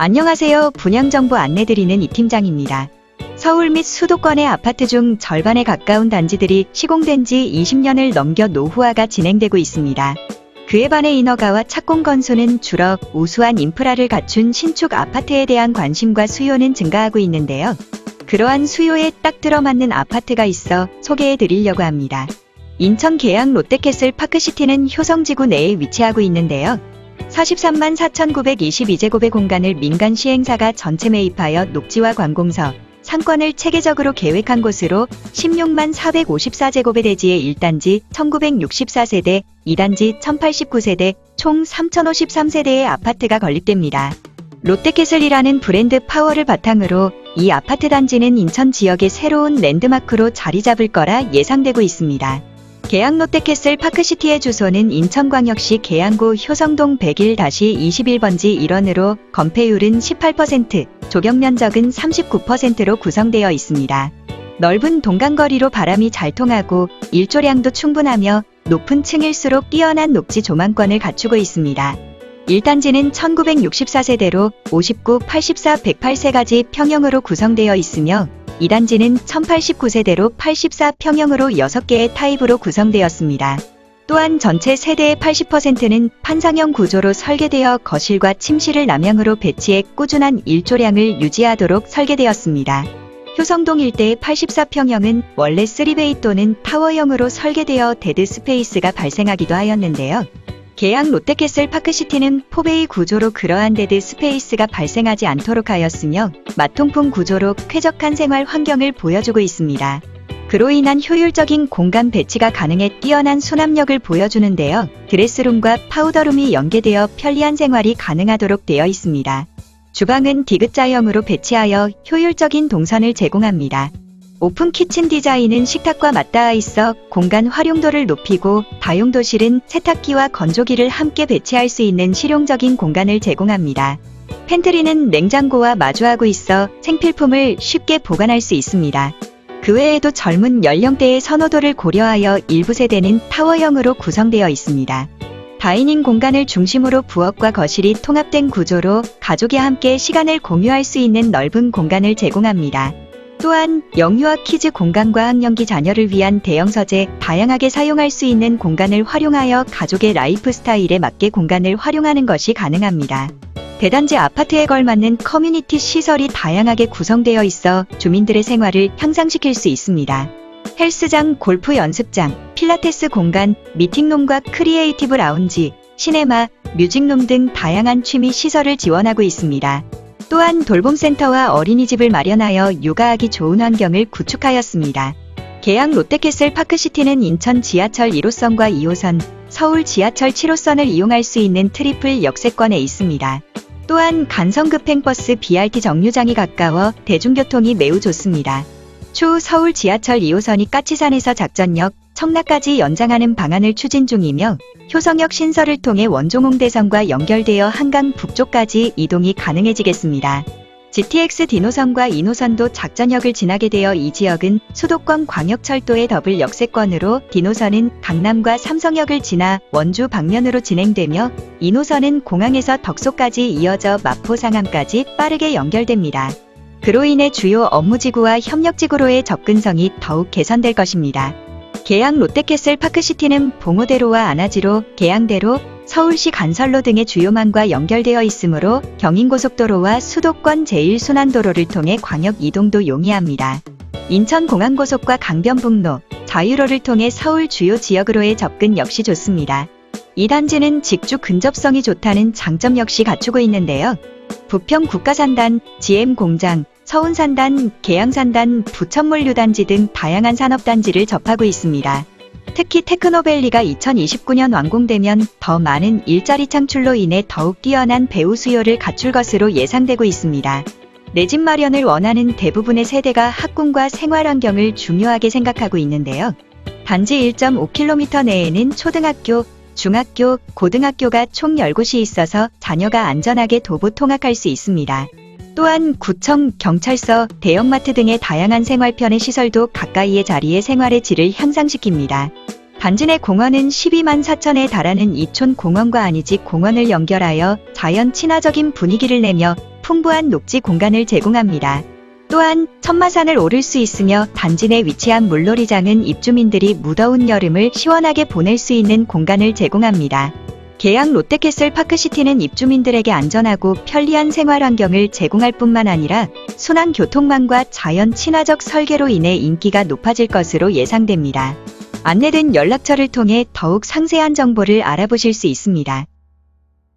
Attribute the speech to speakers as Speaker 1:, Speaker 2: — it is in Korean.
Speaker 1: 안녕하세요. 분양정보 안내드리는 이 팀장입니다. 서울 및 수도권의 아파트 중 절반에 가까운 단지들이 시공된 지 20년을 넘겨 노후화가 진행되고 있습니다. 그에 반해 인허가와 착공 건수는 줄어 우수한 인프라를 갖춘 신축 아파트에 대한 관심과 수요는 증가하고 있는데요. 그러한 수요에 딱 들어맞는 아파트가 있어 소개해 드리려고 합니다. 인천 계양 롯데캐슬 파크시티는 효성지구 내에 위치하고 있는데요. 43만 4,922제곱의 공간을 민간 시행사가 전체 매입하여 녹지와 관공서, 상권을 체계적으로 계획한 곳으로 16만 454제곱의 대지의 1단지 1964세대, 2단지 1089세대, 총 3053세대의 아파트가 건립됩니다. 롯데캐슬이라는 브랜드 파워를 바탕으로 이 아파트 단지는 인천 지역의 새로운 랜드마크로 자리 잡을 거라 예상되고 있습니다. 계양 롯데캐슬 파크시티의 주소는 인천광역시 계양구 효성동 101-21번지 1원으로 건폐율은 18%, 조경 면적은 39%로 구성되어 있습니다. 넓은 동간거리로 바람이 잘 통하고 일조량도 충분하며 높은 층일수록 뛰어난 녹지 조망권을 갖추고 있습니다. 1단지는 1964세대로 59, 84, 108세가지 평형으로 구성되어 있으며 2단지는 1089세대로 84 평형으로 6개의 타입으로 구성되었습니다. 또한 전체 세대의 80%는 판상형 구조로 설계되어 거실과 침실을 남향으로 배치해 꾸준한 일조량을 유지하도록 설계되었습니다. 효성동 일대의 84평형은 원래 3베이 또는 타워형으로 설계되어 데드 스페이스가 발생하기도 하였는데요. 계양 롯데캐슬 파크시티는 포베이 구조로 그러한 데드 스페이스가 발생하지 않도록 하였으며 마통풍 구조로 쾌적한 생활 환경을 보여주고 있습니다. 그로 인한 효율적인 공간 배치가 가능해 뛰어난 수납력을 보여주는데요. 드레스룸과 파우더룸이 연계되어 편리한 생활이 가능하도록 되어 있습니다. 주방은 디귿자형으로 배치하여 효율적인 동선을 제공합니다. 오픈 키친 디자인은 식탁과 맞닿아 있어 공간 활용도를 높이고 다용도실은 세탁기와 건조기를 함께 배치할 수 있는 실용적인 공간을 제공합니다. 팬트리는 냉장고와 마주하고 있어 생필품을 쉽게 보관할 수 있습니다. 그 외에도 젊은 연령대의 선호도를 고려하여 일부 세대는 타워형으로 구성되어 있습니다. 다이닝 공간을 중심으로 부엌과 거실이 통합된 구조로 가족이 함께 시간을 공유할 수 있는 넓은 공간을 제공합니다. 또한 영유아 키즈 공간과 학령기 자녀를 위한 대형 서재 다양하게 사용할 수 있는 공간을 활용하여 가족의 라이프 스타일에 맞게 공간을 활용하는 것이 가능합니다. 대단지 아파트에 걸맞는 커뮤니티 시설이 다양하게 구성되어 있어 주민들의 생활을 향상시킬 수 있습니다. 헬스장, 골프 연습장, 필라테스 공간, 미팅룸과 크리에이티브 라운지, 시네마, 뮤직룸 등 다양한 취미 시설을 지원하고 있습니다. 또한 돌봄센터와 어린이집을 마련하여 육아하기 좋은 환경을 구축하였습니다. 계양 롯데캐슬 파크시티는 인천 지하철 1호선과 2호선, 서울 지하철 7호선을 이용할 수 있는 트리플 역세권에 있습니다. 또한 간성급행버스 BRT 정류장이 가까워 대중교통이 매우 좋습니다. 추후 서울 지하철 2호선이 까치산에서 작전역, 청라까지 연장하는 방안을 추진 중이며 효성역 신설을 통해 원종홍대선과 연결되어 한강 북쪽까지 이동이 가능해지겠습니다. GTX 디노선과 이노선도 작전역을 지나게 되어 이 지역은 수도권 광역철도의 더블 역세권으로 디노선은 강남과 삼성역을 지나 원주 방면으로 진행되며 이노선은 공항에서 덕소까지 이어져 마포 상암까지 빠르게 연결됩니다. 그로 인해 주요 업무지구와 협력지구로의 접근성이 더욱 개선될 것입니다. 계양 롯데캐슬 파크시티는 봉오대로와 안아지로, 계양대로, 서울시 간설로 등의 주요망과 연결되어 있으므로 경인고속도로와 수도권 제1순환도로를 통해 광역 이동도 용이합니다. 인천공항고속과 강변북로, 자유로를 통해 서울 주요 지역으로의 접근 역시 좋습니다. 이 단지는 직주 근접성이 좋다는 장점 역시 갖추고 있는데요. 부평 국가산단, GM공장, 서운산단, 계양산단, 부천물류단지 등 다양한 산업단지를 접하고 있습니다. 특히 테크노밸리가 2029년 완공되면 더 많은 일자리 창출로 인해 더욱 뛰어난 배우 수요를 갖출 것으로 예상되고 있습니다. 내 집 마련을 원하는 대부분의 세대가 학군과 생활 환경을 중요하게 생각하고 있는데요. 단지 1.5km 내에는 초등학교, 중학교, 고등학교가 총 10곳이 있어서 자녀가 안전하게 도보 통학할 수 있습니다. 또한 구청, 경찰서, 대형마트 등의 다양한 생활편의 시설도 가까이에 자리해 생활의 질을 향상시킵니다. 단지 내 공원은 12만 4천에 달하는 이촌 공원과 안이지 공원을 연결하여 자연 친화적인 분위기를 내며 풍부한 녹지 공간을 제공합니다. 또한 천마산을 오를 수 있으며 단지 내 위치한 물놀이장은 입주민들이 무더운 여름을 시원하게 보낼 수 있는 공간을 제공합니다. 계양 롯데캐슬 파크시티는 입주민들에게 안전하고 편리한 생활 환경을 제공할 뿐만 아니라 순환 교통망과 자연 친화적 설계로 인해 인기가 높아질 것으로 예상됩니다. 안내된 연락처를 통해 더욱 상세한 정보를 알아보실 수 있습니다.